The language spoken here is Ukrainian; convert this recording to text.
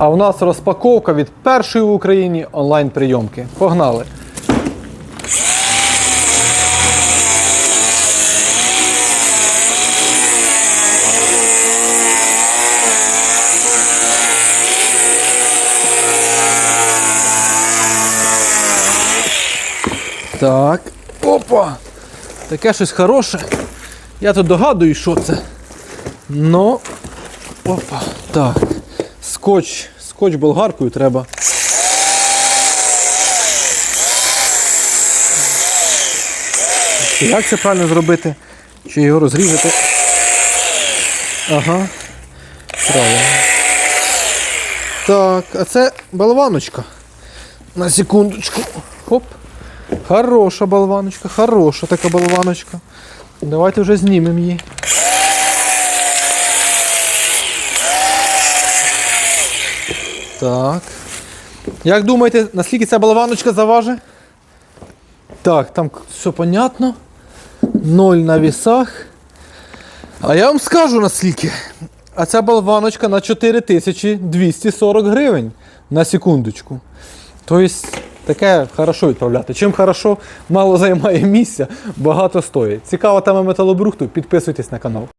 А у нас розпаковка від першої в Україні онлайн-прийомки. Погнали! Так. Опа! Таке щось хороше. Я тут догадую, що це. Ну. Опа. Так. Скотч. Скотч болгаркою треба. Як це правильно зробити? Чи його розрізати? Ага. Правильно. Так, а це болваночка. На секундочку. Хоп. Хороша болваночка, хороша така болваночка. Давайте вже знімемо її. Так. Як думаєте, наскільки ця болваночка заважить? Так, там все понятно. Ноль на вісах. А я вам скажу наскільки. А ця болваночка на 4240 гривень на секундочку. Тобто таке хорошо відправляти. Чим хорошо, мало займає місця, багато стоїть. Цікава тема металобрухту, підписуйтесь на канал.